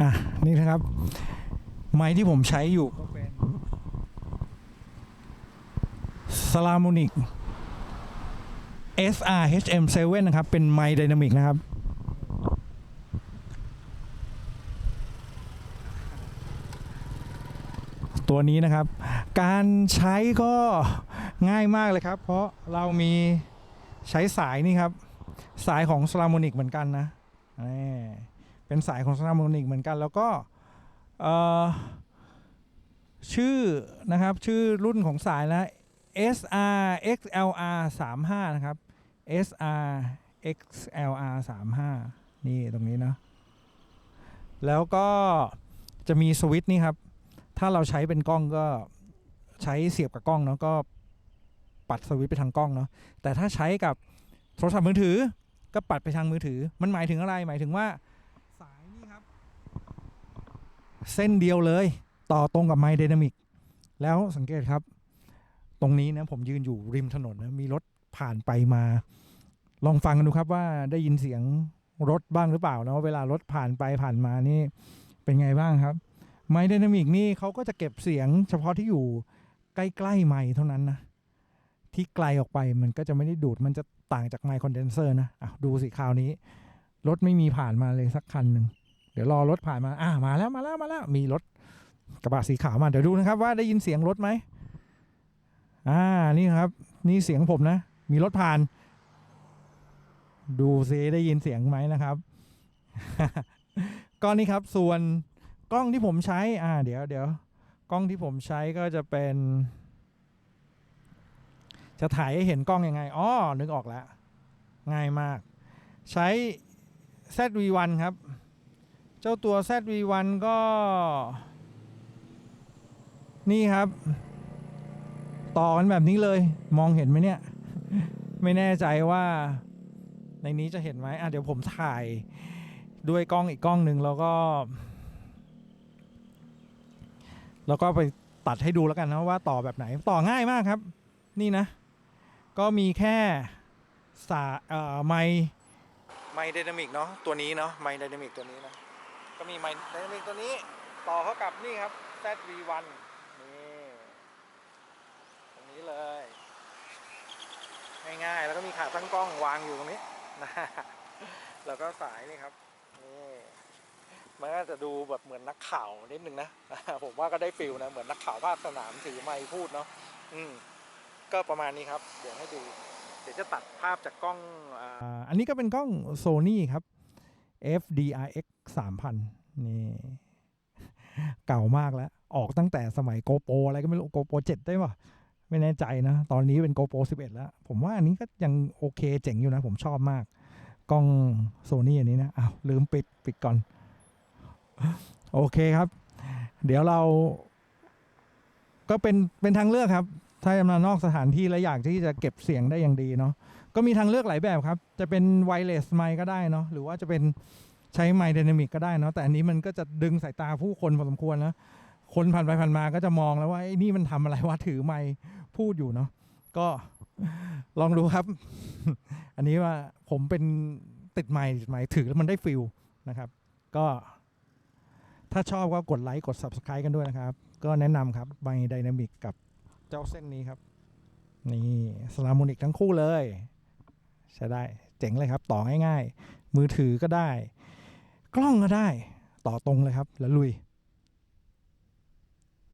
อะนี่นะครับ ไม้ที่ผมใช้อยู่ก็เป็น s l a m o n i c SRHM7 นะครับ เป็นไมค์ไดนามิกนะครับ ตัวนี้นะครับ การใช้ก็ง่ายมากเลยครับ เพราะเรามีใช้สายนี่ครับ สายของ s l a m o n i c เหมือนกันนะนี่ เป็นสายของ s l a m o n i c เหมือนกัน แล้วก็ชื่อนะครับชื่อรุ่นของสายนะ SR XLR 35นะครับ SR XLR 35นี่ตรงนี้นะแล้วก็จะมีสวิตช์นี่ครับ ถ้าเราใช้เป็นกล้องก็ใช้เสียบกับกล้องเนาะก็ปัดสวิตช์ไปทางกล้องเนาะแต่ถ้าใช้กับโทรศัพท์มือถือก็ปัดไปทางมือถือ มันหมายถึงอะไรหมายถึงว่า เส้นเดียวเลย ต่อตรงกับไมค์ไดนามิกแล้วสังเกตครับ ตรงนี้นะผมยืนอยู่ริมถนนนะมีรถผ่านไปมา ลองฟังกันดูครับว่าได้ยินเสียงรถบ้างหรือเปล่าเนาะเวลารถผ่านไปผ่านมานี่เป็นไงบ้างครับไมค์ไดนามิกนี่เขาก็จะเก็บเสียงเฉพาะที่อยู่ใกล้ๆไมค์เท่านั้นนะที่ไกลออกไปมันก็จะไม่ได้ดูดมันจะต่างจากไมค์คอนเดนเซอร์นะอะดูสิคราวนี้ รถไม่มีผ่านมาเลยสักคันหนึ่ง ดี๋ยวรอรถผ่านมาอะมาแล้วมาแล้วมาแล้วมีรถกระบะสีขาวมาเดี๋ยวดูนะครับว่าได้ยินเสียงรถไหมอ่านี่ครับ นี่เสียงผมนะ มีรถผ่าน ดูซิได้ยินเสียงไหมนะครับก็นี่ครับส่วนกล้องที่ผมใช้อ่าเดี๋ยวเดี๋ยวกล้องที่ผมใช้ก็จะเป็น จะถ่ายให้เห็นกล้องยังไงอ๋อนึกออกแล้ว ง่ายมาก ใช้ ZV1 ครับ เจ้าตัว ZV1 ก็ นี่ครับ ต่อกันแบบนี้เลย มองเห็นไหมเนี่ย ไม่แน่ใจว่า ในนี้จะเห็นไหมอะเดี๋ยวผมถ่ายด้วยกล้องอีกกล้องหนึ่งแล้วก็ แล้วก็ไปตัดให้ดูแล้วกันนะว่าต่อแบบไหนต่อง่ายมากครับ นี่นะ ก็มีแค่สาเอ่อไมไมไดนามิกเนาะตัวนี้เนาะไมไดนามิกตัวนี้นะ ก็มีไมไดนามิกตัวนี้ต่อเข้ากับนี่ครับ ZV1 นี่ตรงนี้เลย ง่ายๆ แล้วก็มีขาตั้งกล้องวางอยู่ตรงนี้นะแล้วก็สายนี่ครับนี่มันก็จะดูแบบเหมือนนักข่าวนิดนึงนะผมว่าก็ได้ฟิลนะเหมือนนักข่าวภาคสนามถือไมค์พูดเนาะอืมก็ประมาณนี้ครับ เดี๋ยวให้ดู เดี๋ยวจะตัดภาพจากกล้องอ่าอันนี้ก็เป็นกล้อง Sony ครับ FDRX 3000นี่ เก่ามากแล้ว ออกตั้งแต่สมัย GoPro อะไรก็ไม่รู้ GoPro 7ได้ป่ะ ไม่แน่ใจนะ ตอนนี้เป็น GoPro 11แล้ว ผมว่าอันนี้ก็ยังโอเคเจ๋งอยู่นะ ผมชอบมาก กล้อง Sony อันนี้นะอ้าวลืมปิดปิดก่อน โอเคครับ เดี๋ยวเรา ก็เป็นเป็นทางเลือกครับ ถ้าจะมานอกสถานที่และอยากที่จะเก็บเสียงได้อย่างดีเนาะก็มีทางเลือกหลายแบบครับ จะเป็นไวเลสไมค์ก็ได้เนาะ หรือว่าจะเป็น ใช้ไมค์ไดนามิกก็ได้เนาะแต่อันนี้มันก็จะดึงสายตาผู้คนพอสมควรนะคนผ่านไปผ่านมาก็จะมองแล้วว่าไอ้นี่มันทำอะไรวะถือไมค์พูดอยู่เนาะก็ลองดูครับ อันนี้ว่าผมเป็นติดไมค์ติดไมค์ถือแล้วมันได้ฟิลนะครับ ก็ถ้าชอบก็กดไลค์กด Subscribe กันด้วยนะครับ ก็แนะนำครับไมค์ไดนามิกกับเจ้าเส้นนี้ครับ นี่สลามูนิกทั้งคู่เลย ใช้ได้เจ๋งเลยครับ ต่อง่ายๆ มือถือก็ได้ กล้องก็ได้ ต่อตรงเลยครับ แล้วลุย